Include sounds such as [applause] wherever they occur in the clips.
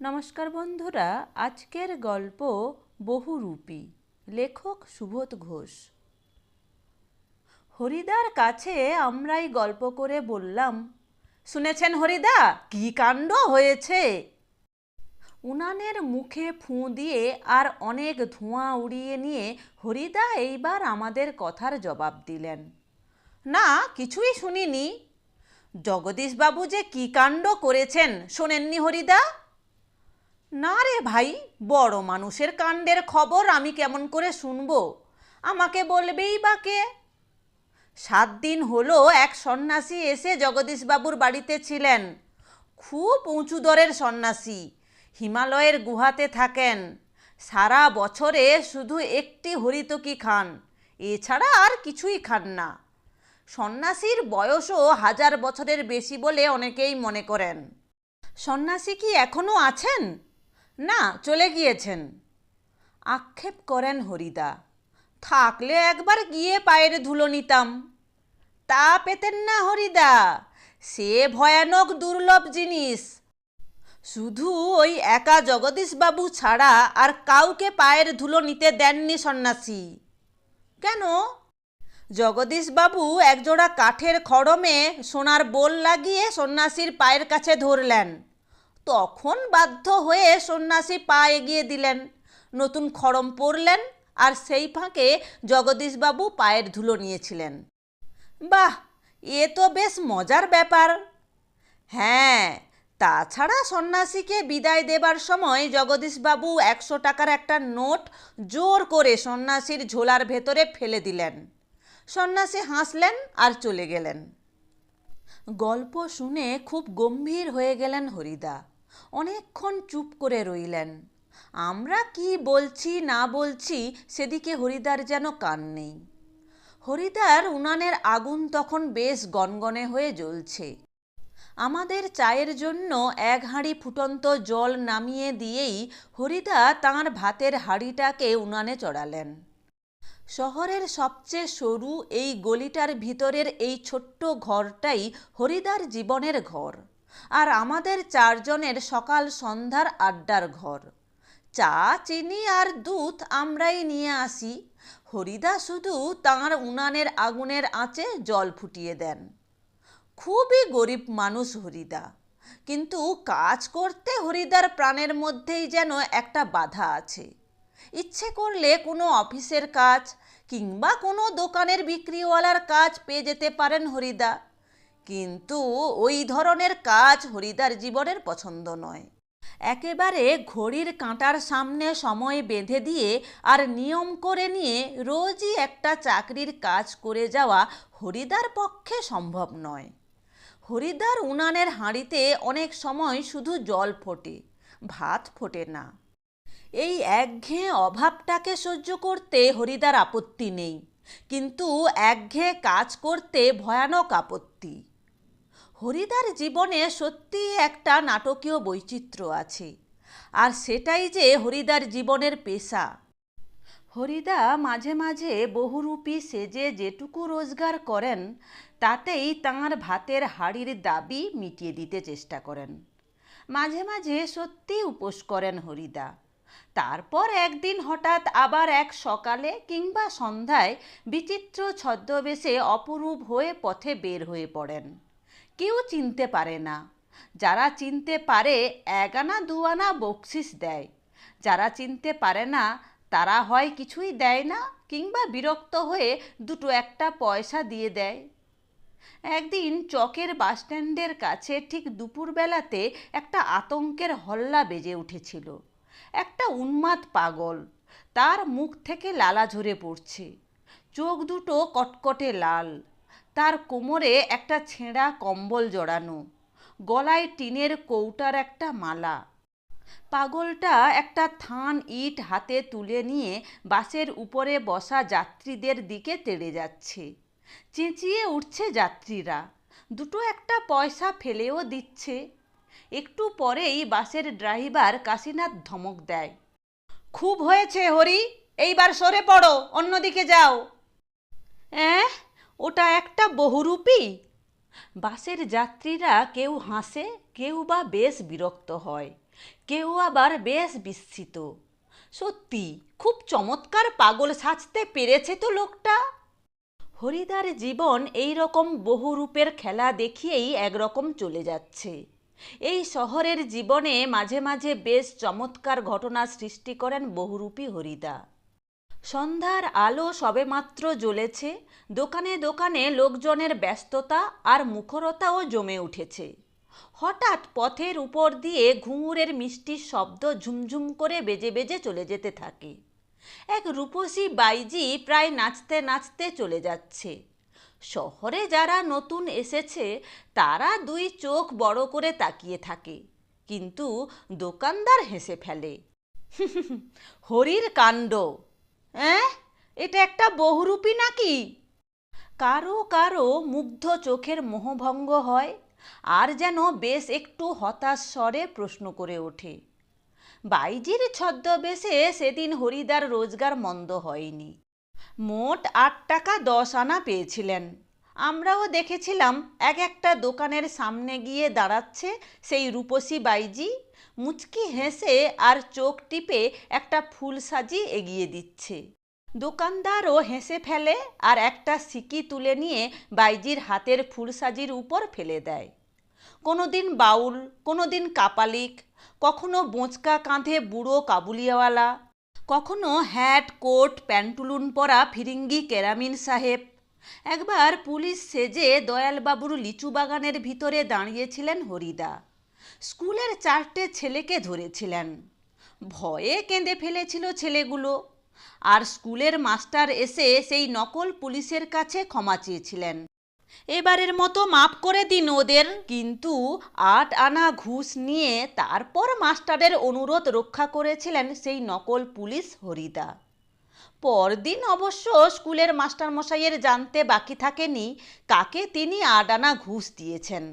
নমস্কার বন্ধুরা, আজকের গল্প বহুরূপী, লেখক সুবোধ ঘোষ। হরিদার কাছে আমরাই গল্প করে বললাম, শুনেছেন হরিদা, কি কাণ্ড হয়েছে? উনানের মুখে ফুঁ দিয়ে আর অনেক ধোঁয়া উড়িয়ে নিয়ে হরিদা এইবার আমাদের কথার জবাব দিলেন, না, কিছুই শুনিনি। জগদীশবাবু যে কি কাণ্ড করেছেন, শোনেননি হরিদা? না রে ভাই, বড় মানুষের কাণ্ডের খবর আমি কেমন করে শুনব? আমাকে বলবেই বা কে? সাত দিন হলো এক সন্ন্যাসী এসে জগদীশবাবুর বাড়িতে ছিলেন। খুব উঁচু দরের সন্ন্যাসী, হিমালয়ের গুহাতে থাকেন। সারা বছরে শুধু একটি হরিতকি খান, এছাড়া আর কিছুই খান না। সন্ন্যাসীর বয়সও হাজার বছরের বেশি বলে অনেকেই মনে করেন। সন্ন্যাসী কি এখনও আছেন? না, চলে গিয়েছেন। আক্ষেপ করেন হরিদা, থাকলে একবার গিয়ে পায়ের ধুলো নিতাম। তা পেতেন না হরিদা, সে ভয়ানক দুর্লভ জিনিস। শুধু ওই একা জগদীশবাবু ছাড়া আর কাউকে পায়ের ধুলো নিতে দেননি সন্ন্যাসী। কেন? জগদীশবাবু একজোড়া কাঠের খড়মে সোনার বোল লাগিয়ে সন্ন্যাসীর পায়ের কাছে ধরলেন। তখন বাধ্য হয়ে সন্ন্যাসী পা এগিয়ে দিলেন। নতুন খড়ম পরলেন আর সেই ফাঁকে জগদীশবাবু পায়ের ধুলো নিয়েছিলেন। বাহ, এ তো বেশ মজার ব্যাপার। হ্যাঁ তাছাড়া সন্ন্যাসীকে বিদায় দেবার সময় জগদীশবাবু একশো টাকার একটা নোট জোর করে সন্ন্যাসীর ঝোলার ভেতরে ফেলে দিলেন। সন্ন্যাসী হাসলেন আর চলে গেলেন। গল্প শুনে খুব গম্ভীর হয়ে গেলেন হরিদা। অনেকক্ষণ চুপ করে রইলেন। আমরা কি বলছি, না বলছি, সেদিকে হরিদার যেন কান নেই। হরিদার উনানের আগুন তখন বেশ গনগনে হয়ে জ্বলছে। আমাদের চায়ের জন্য এক হাঁড়ি ফুটন্ত জল নামিয়ে দিয়েই হরিদা তাঁর ভাতের হাঁড়িটাকে উনানে চড়ালেন। শহরের সবচেয়ে সরু এই গলিটার ভিতরের এই ছোট্ট ঘরটাই হরিদার জীবনের ঘর। আর আমাদের চারজনের সকাল সন্ধ্যার আড্ডার ঘর। চা, চিনি আর দুধ আমরাই নিয়ে আসি। হরিদা শুধু তাঁর উনানের আগুনের আঁচে জল ফুটিয়ে দেন। খুবই গরিব মানুষ হরিদা। কিন্তু কাজ করতে হরিদার প্রাণের মধ্যেই যেন একটা বাধা আছে। ইচ্ছে করলে কোনো অফিসের কাজ কিংবা কোনো দোকানের বিক্রিওয়ালার কাজ পেয়ে যেতে পারেন হরিদা। কিন্তু ওই ধরনের কাজ হরিদার জীবনের পছন্দ নয়। একেবারে ঘড়ির কাঁটার সামনে সময় বেঁধে দিয়ে আর নিয়ম করে নিয়ে রোজই একটা চাকরির কাজ করে যাওয়া হরিদার পক্ষে সম্ভব নয়। হরিদার উনানের হাঁড়িতে অনেক সময় শুধু জল ফোটে, ভাত ফোটে না। এই একঘেয়ে অভাবটাকে সহ্য করতে হরিদার আপত্তি নেই, কিন্তু একঘেয়ে কাজ করতে ভয়ানক আপত্তি। হরিদার জীবনে সত্যিই একটা নাটকীয় বৈচিত্র্য আছে। আর সেটাই যে হরিদার জীবনের পেশা। হরিদা মাঝে মাঝে বহুরূপী সেজে যেটুকু রোজগার করেন, তাতেই তাঁর ভাতের হাড়ির দাবি মিটিয়ে দিতে চেষ্টা করেন। মাঝে মাঝে সত্যি উপোস করেন হরিদা। তারপর একদিন হঠাৎ আবার এক সকালে কিংবা সন্ধ্যায় বিচিত্র ছদ্মবেশে অপরূপ হয়ে পথে বের হয়ে পড়েন। কেউ চিনতে পারে না। যারা চিনতে পারে এক আনা দু আনা বকশিস দেয়। যারা চিনতে পারে না, তারা হয় কিছুই দেয় না কিংবা বিরক্ত হয়ে দুটো একটা পয়সা দিয়ে দেয়। একদিন চকের বাসস্ট্যান্ডের কাছে ঠিক দুপুরবেলাতে একটা আতঙ্কের হল্লা বেজে উঠেছিল। একটা উন্মাদ পাগল, তার মুখ থেকে লালা ঝরে পড়ছে। চোখ দুটো কটকটে লাল তার কোমরে একটা ছেঁড়া কম্বল জড়ানো। গলায় টিনের কৌটার একটা মালা। পাগলটা একটা থান ইট হাতে তুলে নিয়ে বাসের উপরে বসা যাত্রীদের দিকে তেড়ে যাচ্ছে। চেঁচিয়ে উঠছে যাত্রীরা। দুটো একটা পয়সা ফেলেও দিচ্ছে। একটু পরেই বাসের ড্রাইভার কাশীনাথ ধমক দেয়, খুব হয়েছে হরি, এইবার সরে পড়ো, অন্যদিকে যাও। অ্যাঁ? ওটা একটা বহুরূপী। বাসের যাত্রীরা কেউ হাসে, কেউ বা বেশ বিরক্ত হয়, কেউ আবার বেশ বিস্মিত। সত্যি, খুব চমৎকার পাগল সাজতে পেরেছে তো লোকটা। হরিদার জীবন এই রকম বহু রূপের খেলা দেখিয়েই একরকম চলে যাচ্ছে। এই শহরের জীবনে মাঝে মাঝে বেশ চমৎকার ঘটনা সৃষ্টি করেন বহুরূপী হরিদা। সন্ধ্যার আলো সবেমাত্র জ্বলেছে, দোকানে দোকানে লোকজনের ব্যস্ততা আর মুখরতাও জমে উঠেছে। হঠাৎ পথের উপর দিয়ে ঘুঙুরের মিষ্টির শব্দ ঝুমঝুম করে বেজে বেজে চলে যেতে থাকে। এক রূপসী বাইজি প্রায় নাচতে নাচতে চলে যাচ্ছে। শহরে যারা নতুন এসেছে, তারা দুই চোখ বড় করে তাকিয়ে থাকে, কিন্তু দোকানদার হেসে ফেলে। [laughs] হরির কাণ্ড অ্যাঁ এটা একটা বহুরূপী নাকি? কারও কারও মুগ্ধ চোখের মোহভঙ্গ হয়, আর যেন বেশ একটু হতাশ স্বরে প্রশ্ন করে ওঠে। বাইজির ছদ্মবেশে সেদিন হরিদার রোজগার মন্দ হয়নি। মোট আট টাকা দশ আনা পেয়েছিলেন। আমরাও দেখেছিলাম, এক একটা দোকানের সামনে গিয়ে দাঁড়াচ্ছে সেই রূপসী বাইজি। মুচকি হেসে আর চোখ টিপে একটা ফুল সাজি এগিয়ে দিচ্ছে। দোকানদারও হেসে ফেলে আর একটা সিকি তুলে নিয়ে বাইজির হাতের ফুলসাজির উপর ফেলে দেয়। কোনো দিন বাউল কোনো দিন কাপালিক, কখনো বোঁচকা কাঁধে বুড়ো কাবুলিয়াওয়ালা কখনো হ্যাট, কোট, প্যান্টুলুন পরা ফিরিঙ্গি কেরামিন সাহেব। একবার পুলিশ সেজে দয়ালবাবুর লিচু বাগানের ভিতরে দাঁড়িয়েছিলেন হরিদা। স্কুলের চারটে ছেলেকে ধরেছিলেন। ভয়ে কেঁদে ফেলেছিল ছেলেগুলো। আর স্কুলের মাস্টার এসে সেই নকল পুলিশের কাছে ক্ষমা চেয়েছিলেন। এবারের মতো মাপ করে দিন ওদের, কিন্তু আট আনা ঘুষ নিয়ে তারপর মাস্টারের অনুরোধ রক্ষা করেছিলেন সেই নকল পুলিশ হরিদা। পরদিন অবশ্য স্কুলের মাস্টারমশাইয়ের জানতে বাকি থাকেনি কাকে তিনি আট আনা ঘুষ দিয়েছেন।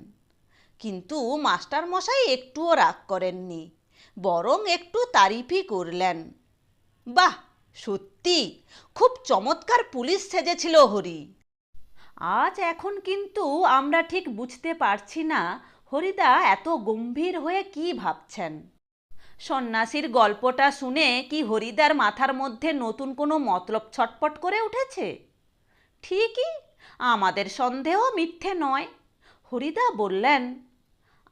কিন্তু মাস্টারমশাই একটুও রাগ করেননি, বরং একটু তারিফই করলেন। বাহ, সত্যি, খুব চমৎকার পুলিশ সেজেছিল হরি। আজ এখন কিন্তু আমরা ঠিক বুঝতে পারছি না হরিদা এত গম্ভীর হয়ে কি ভাবছেন। সন্ন্যাসীর গল্পটা শুনে কি হরিদার মাথার মধ্যে নতুন কোনো মতলব ছটপট করে উঠেছে? ঠিকই, আমাদের সন্দেহ মিথ্যে নয়, হরিদা বললেন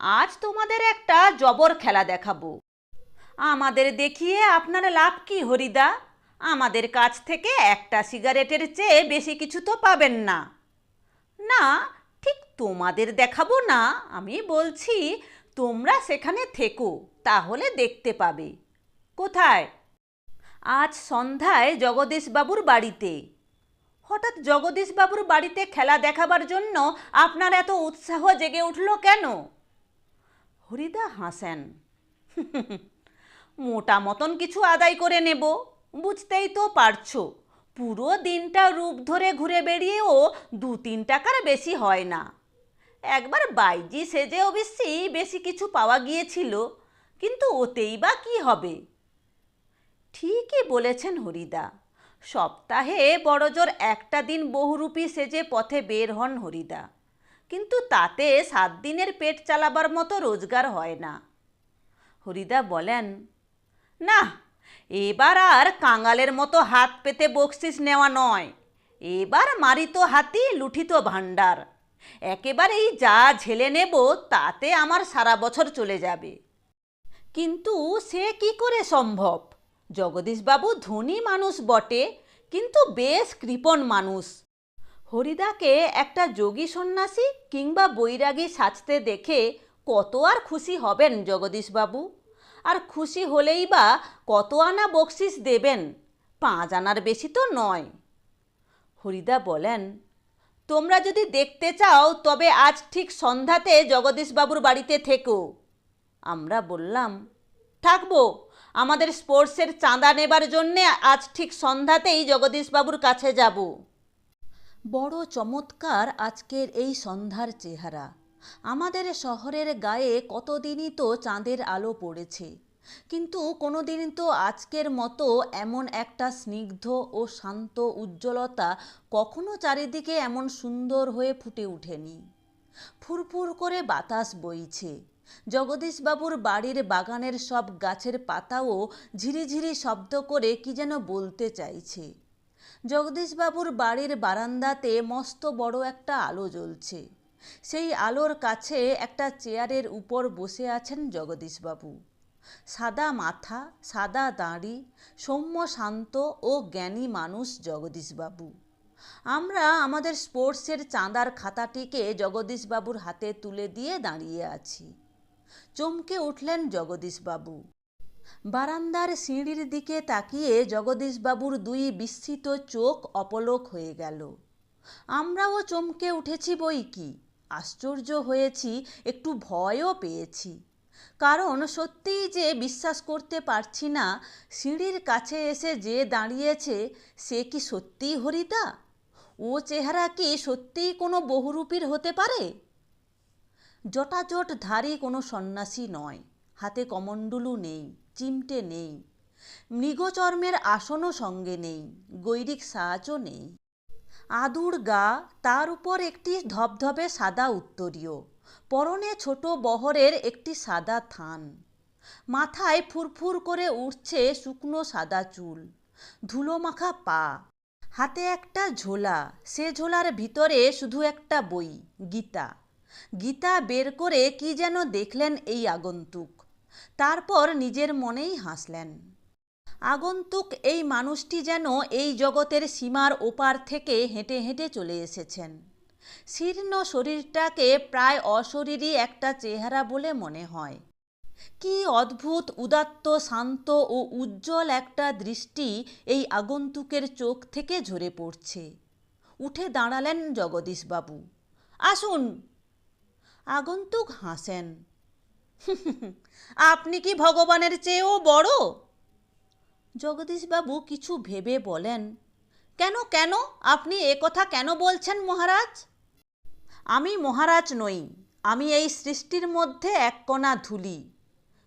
আজ তোমাদের একটা জবর খেলা দেখাবো। আমাদের দেখিয়ে আপনার লাভ কি, হরিদা? আমাদের কাছ থেকে একটা সিগারেটের চেয়ে বেশি কিছু তো পাবেন না। না, ঠিক তোমাদের দেখাবো না, আমি বলছি তোমরা সেখানে থেকো, তাহলে দেখতে পাবে। কোথায়? আজ সন্ধ্যায় জগদীশবাবুর বাড়িতে। হঠাৎ জগদীশবাবুর বাড়িতে খেলা দেখাবার জন্য আপনার এত উৎসাহ জেগে উঠল কেন? হরিদা হাসেন। মোটা মতন কিছু আদায় করে নেব, বুঝতেই তো পারছ। পুরো দিনটা রূপ ধরে ঘুরে বেরিয়েও দু তিন টাকার বেশি হয় না। একবার বাইজি সেজে অবশ্যই বেশি কিছু পাওয়া গিয়েছিল, কিন্তু ওতেই বা কি হবে? ঠিকই বলেছেন হরিদা। সপ্তাহে বড়জোর একটা দিন বহুরূপী সেজে পথে বের হন হরিদা। কিন্তু তাতে সাত দিনের পেট চালাবার মতো রোজগার হয় না। হরিদা বলেন, না, এবার আর কাঙালের মতো হাত পেতে বকশিস নেওয়া নয়। এবার মারিত হাতি, লুঠিত ভাণ্ডার। একেবারেই যা ঝেলে নেব, তাতে আমার সারা বছর চলে যাবে। কিন্তু সে কি করে সম্ভব? জগদীশবাবু ধনী মানুষ বটে, কিন্তু বেশ কৃপণ মানুষ। হরিদাকে একটা যোগী সন্ন্যাসী কিংবা বৈরাগী সাজতে দেখে কত আর খুশি হবেন জগদীশবাবু? আর খুশি হলেই বা কত আনা বকশিস দেবেন? পাঁচ আনার বেশি তো নয়। হরিদা বলেন, তোমরা যদি দেখতে চাও, তবে আজ ঠিক সন্ধ্যাতে জগদীশবাবুর বাড়িতে থেকো। আমরা বললাম, থাকব। আমাদের স্পোর্টসের চাঁদা নেবার জন্যে আজ ঠিক সন্ধ্যাতেই জগদীশবাবুর কাছে যাব। বড় চমৎকার আজকের এই সন্ধ্যার চেহারা। আমাদের শহরের গায়ে কতদিনই তো চাঁদের আলো পড়েছে। কিন্তু কোনোদিন তো আজকের মতো এমন একটা স্নিগ্ধ ও শান্ত উজ্জ্বলতা কখনো চারিদিকে এমন সুন্দর হয়ে ফুটে ওঠেনি। ফুরফুর করে বাতাস বইছে। জগদীশবাবুর বাড়ির বাগানের সব গাছের পাতাও ঝিরিঝিরি শব্দ করে কি যেন বলতে চাইছে। জগদীশবাবুর বাড়ির বারান্দাতে মস্ত বড় একটা আলো জ্বলছে। সেই আলোর কাছে একটা চেয়ারের উপর বসে আছেন জগদীশবাবু। সাদা মাথা, সাদা দাঁড়ি, সৌম্য শান্ত ও জ্ঞানী মানুষ জগদীশবাবু। আমরা আমাদের স্পোর্টসের চাঁদার খাতাটিকে জগদীশবাবুর হাতে তুলে দিয়ে দাঁড়িয়ে আছি। চমকে উঠলেন জগদীশবাবু। বারান্দার সিঁড়ির দিকে তাকিয়ে জগদীশবাবুর দুই বিস্মিত চোখ অপলোক হয়ে গেল। আমরাও চমকে উঠেছি বই কি, আশ্চর্য হয়েছি, একটু ভয়ও পেয়েছি। কারণ সত্যিই যে বিশ্বাস করতে পারছি না, সিঁড়ির কাছে এসে যে দাঁড়িয়েছে, সে কি সত্যিই হরিদা? ও চেহারা কি সত্যিই কোনো বহুরূপীর হতে পারে? জটাজট ধারী কোনো সন্ন্যাসী নয়, হাতে কমণ্ডলু নেই। চিমটে নেই। মৃগচর্মের আসনও সঙ্গে নেই, গৈরিক সাহায্য নেই। আদুর গা তার উপর একটি ধবধবে সাদা উত্তরীয়, পরনে ছোট বহরের একটি সাদা থান। মাথায় ফুরফুর করে উঠছে শুকনো সাদা চুল ধুলো মাখা পা। হাতে একটা ঝোলা, সে ঝোলার ভিতরে শুধু একটা বই, গীতা। গীতা বের করে কি যেন দেখলেন এই আগন্তুক। তারপর নিজের মনেই হাসলেন। আগন্তুক এই মানুষটি যেন এই জগতের সীমার ওপার থেকে হেঁটে হেঁটে চলে এসেছেন। শীর্ণ শরীরটাকে প্রায় অশরীরই একটা চেহারা বলে মনে হয়। কি অদ্ভুত, উদাত্ত, শান্ত ও উজ্জ্বল একটা দৃষ্টি এই আগন্তুকের চোখ থেকে ঝরে পড়ছে। উঠে দাঁড়ালেন জগদীশবাবু। আসুন। আগন্তুক হাসেন। [laughs] আপনি কি ভগবানের চেয়েও বড়? জগদীশবাবু কিছু ভেবে বলেন, কেন কেন? আপনি এ কথা কেন বলছেন মহারাজ? আমি মহারাজ নই, আমি এই সৃষ্টির মধ্যে এক কণা ধুলি।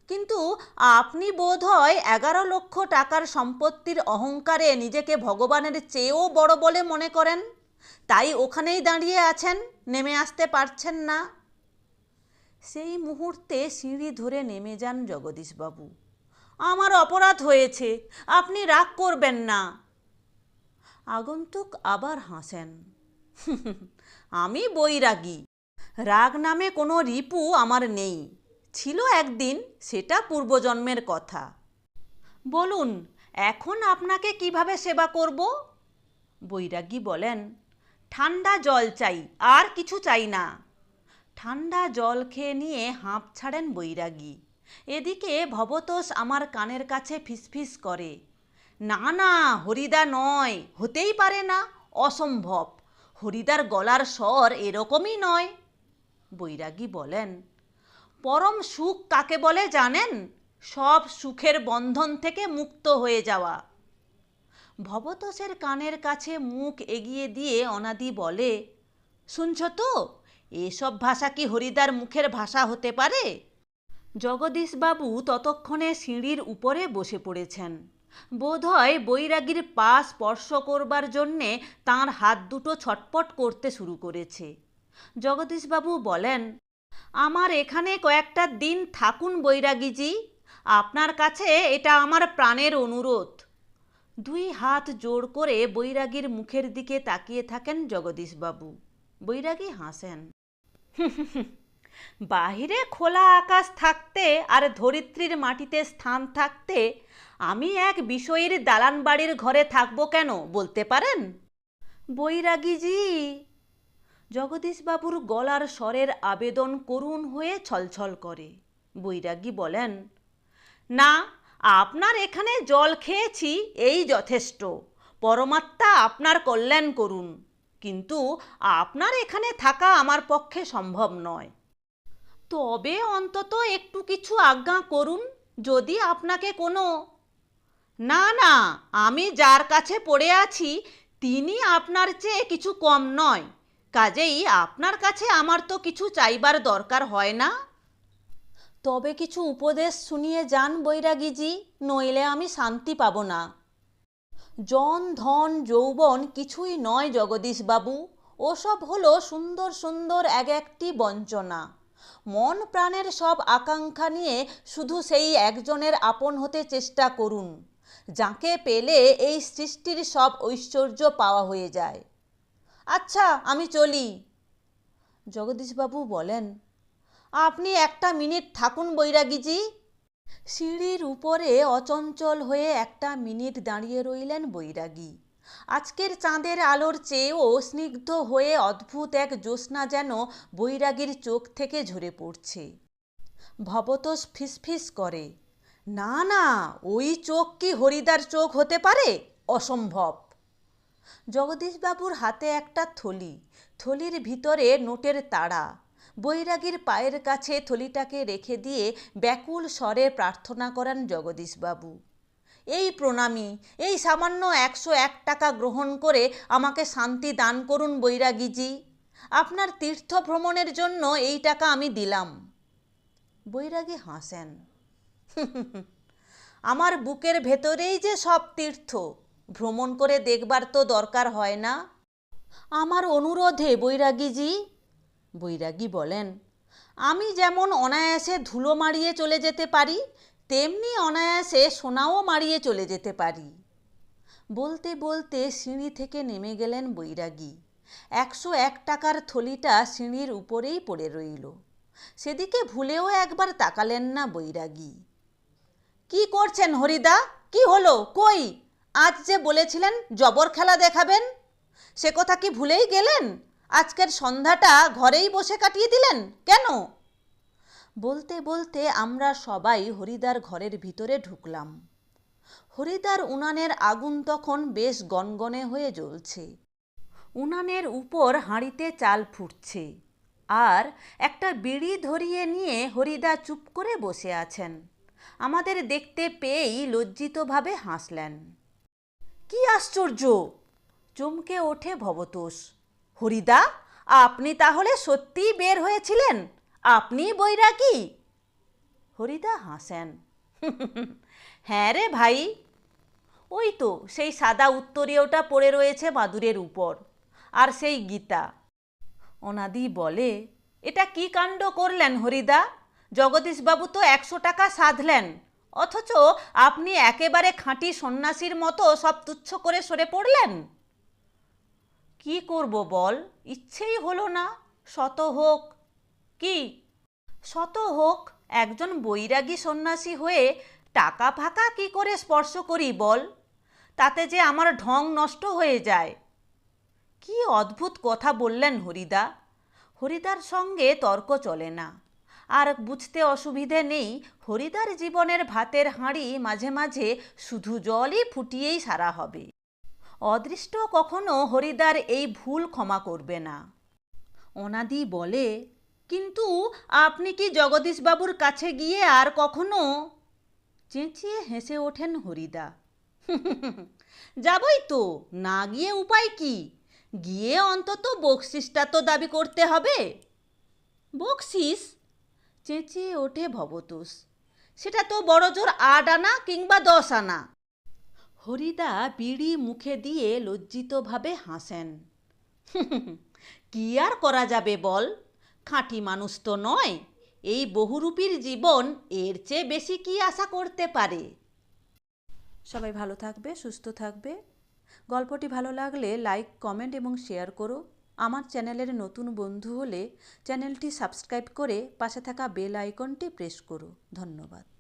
কিন্তু আপনি বোধ হয় এগারো লক্ষ টাকার সম্পত্তির অহংকারে নিজেকে ভগবানের চেয়েও বড় বলে মনে করেন। তাই ওখানেই দাঁড়িয়ে আছেন, নেমে আসতে পারছেন না। সেই মুহূর্তে সিঁড়ি ধরে নেমে যান জগদীশবাবু। আমার অপরাধ হয়েছে, আপনি রাগ করবেন না। আগন্তুক আবার হাসেন [laughs] আমি বৈরাগী, রাগ নামে কোনো রিপু আমার নেই। ছিল একদিন, সেটা পূর্বজন্মের কথা। বলুন, এখন আপনাকে কীভাবে সেবা করব? বৈরাগী বলেন, ঠান্ডা জল চাই, আর কিছু চাই না। ঠান্ডা জল খেয়ে নিয়ে হাঁপ ছাড়েন বৈরাগী। এদিকে ভবতোষ আমার কানের কাছে ফিসফিস করে, না না, হরিদা নয়, হতেই পারে না, অসম্ভব, হরিদার গলার স্বর এরকমই নয়। বৈরাগী বলেন, পরম সুখ কাকে বলে জানেন? সব সুখের বন্ধন থেকে মুক্ত হয়ে যাওয়া। ভবতোষের কানের কাছে মুখ এগিয়ে দিয়ে অনাদি বলে, শুনছ তো এসব ভাষা কি হরিদার মুখের ভাষা হতে পারে? জগদীশবাবু ততক্ষণে সিঁড়ির উপরে বসে পড়েছেন। বোধহয় বৈরাগীর পা স্পর্শ করবার জন্যে তাঁর হাত দুটো ছটপট করতে শুরু করেছে। জগদীশবাবু বলেন, আমার এখানে কয়েকটা দিন থাকুন বৈরাগীজি, আপনার কাছে এটা আমার প্রাণের অনুরোধ। দুই হাত জোর করে বৈরাগীর মুখের দিকে তাকিয়ে থাকেন জগদীশবাবু। বৈরাগী হাসেন। বাহিরে খোলা আকাশ থাকতে আর ধরিত্রীর মাটিতে স্থান থাকতে আমি এক বিষয়ের দালান বাড়ির ঘরে থাকব কেন বলতে পারেন? বৈরাগীজি, জগদীশবাবুর গলার স্বরের আবেদন করুণ হয়ে ছলছল করে। বৈরাগী বলেন, না, আপনার এখানে জল খেয়েছি, এই যথেষ্ট। পরমাত্মা আপনার কল্যাণ করুন। কিন্তু আপনার এখানে থাকা আমার পক্ষে সম্ভব নয়। তবে অন্তত একটু কিছু আজ্ঞা করুন, যদি আপনাকে কোনো। না না, আমি যার কাছে পড়ে আছি, তিনি আপনার চেয়ে কিছু কম নয়। কাজেই আপনার কাছে আমার তো কিছু চাইবার দরকার হয় না। তবে কিছু উপদেশ শুনিয়ে যান বৈরাগীজি, নইলে আমি শান্তি পাব না। জন, ধন, যৌবন কিছুই নয় জগদীশবাবু ওসব হলো সুন্দর সুন্দর এক একটি বঞ্চনা। মন প্রাণের সব আকাঙ্ক্ষা নিয়ে শুধু সেই একজনের আপন হতে চেষ্টা করুন, যাকে পেলে এই সৃষ্টির সব ঐশ্বর্য পাওয়া হয়ে যায়। আচ্ছা আমি চলি। জগদীশবাবু বলেন, আপনি একটা মিনিট থাকুন বৈরাগীজি। সিঁড়ির উপরে অচঞ্চল হয়ে একটা মিনিট দাঁড়িয়ে রইলেন বৈরাগী। আজকের চাঁদের আলোর চেয়েও স্নিগ্ধ হয়ে অদ্ভুত এক জ্যোৎস্না যেন বৈরাগীর চোখ থেকে ঝরে পড়ছে। ভবতোষ ফিসফিস করে, না না, ওই চোখ কি হরিদার চোখ হতে পারে? অসম্ভব। জগদীশবাবুর হাতে একটা থলি, থলির ভিতরে নোটের তাড়া। বৈরাগীর পায়ের কাছে থলিটাকে রেখে দিয়ে ব্যাকুল স্বরে প্রার্থনা করেন জগদীশবাবু। এই প্রণামী, এই সামান্য একশো এক টাকা গ্রহণ করে আমাকে শান্তি দান করুন বৈরাগীজি। আপনার তীর্থ ভ্রমণের জন্য এই টাকা আমি দিলাম। বৈরাগী হাসেন। [laughs] আমার বুকের ভেতরেই যে সব তীর্থ, ভ্রমণ করে দেখবার তো দরকার হয় না। আমার অনুরোধে বৈরাগীজি বৈরাগী বলেন, আমি যেমন অনায়াসে ধুলো মারিয়ে চলে যেতে পারি, তেমনি অনায়াসে সোনাও মারিয়ে চলে যেতে পারি। বলতে বলতে সিঁড়ি থেকে নেমে গেলেন বৈরাগী। একশো এক টাকার থলিটা সিঁড়ির উপরেই পড়ে রইল। সেদিকে ভুলেও একবার তাকালেন না বৈরাগী। কি করছেন হরিদা? কি হলো? কই? আজ যে বলেছিলেন, জবর খেলা দেখাবেন? সে কথা কি ভুলেই গেলেন? আজকের সন্ধ্যাটা ঘরেই বসে কাটিয়ে দিলেন? কেন? বলতে বলতে আমরা সবাই হরিদার ঘরের ভিতরে ঢুকলাম। হরিদার উনানের আগুন তখন বেশ গনগনে হয়ে জ্বলছে। উনানের উপর হাঁড়িতে চাল ফুটছে আর একটা বিড়ি ধরিয়ে নিয়ে হরিদা চুপ করে বসে আছেন। আমাদের দেখতে পেয়েই লজ্জিতভাবে হাসলেন। কি আশ্চর্য! চমকে ওঠে ভবতোষ। হরিদা, আপনি তাহলে সত্যিই বের হয়েছিলেন? আপনি বৈরাগী? হরিদা হাসেন। [laughs] হ্যাঁ রে ভাই। ওই তো, সেই সাদা উত্তরীয়টা পড়ে রয়েছে মাদুরের উপর। আর সেই গীতা। অনাদি বলে, এটা কি কাণ্ড করলেন হরিদা? জগদীশবাবু তো একশো টাকা সাধলেন। অথচ আপনি একেবারে খাঁটি সন্ন্যাসীর মতো সব তুচ্ছ করে সরে পড়লেন? কি করব বল? ইচ্ছেই হলো না। শত হোক, কি? শত হোক, একজন বৈরাগী সন্ন্যাসী হয়ে টাকা ফাঁকা কি করে স্পর্শ করি বল? তাতে যে আমার ঢং নষ্ট হয়ে যায়। কি অদ্ভুত কথা বললেন হরিদা। হরিদার সঙ্গে তর্ক চলে না। আর বুঝতে অসুবিধে নেই, হরিদার জীবনের ভাতের হাঁড়ি মাঝে মাঝে শুধু জলই ফুটিয়েই সারা হবে। অদৃষ্ট কখনো হরিদার এই ভুল ক্ষমা করবে না। অনাদি বলে, কিন্তু আপনি কি জগদীশবাবুর কাছে গিয়ে আর কখনো? চেঁচিয়ে হেসে ওঠেন হরিদা। [laughs] যাবই তো, না গিয়ে উপায় কি? গিয়ে অন্তত বকশিসটা তো দাবি করতে হবে। বকশিস? চেঁচিয়ে ওঠে ভবতোষ। সেটা তো বড় জোর আট আনা কিংবা দশ আনা। হরিদা বিড়ি মুখে দিয়ে লজ্জিতভাবে হাসেন। [laughs] কি আর করা যাবে বল? খাঁটি মানুষ তো নয়। এই বহুরূপীর জীবন এর চেয়ে বেশি কি আশা করতে পারে? সবাই ভালো থাকবে, সুস্থ থাকবে। গল্পটি ভালো লাগলে লাইক, কমেন্ট এবং শেয়ার করো। আমার চ্যানেলের নতুন বন্ধু হলে চ্যানেলটি সাবস্ক্রাইব করে পাশে থাকা বেল আইকনটি প্রেস করো। ধন্যবাদ।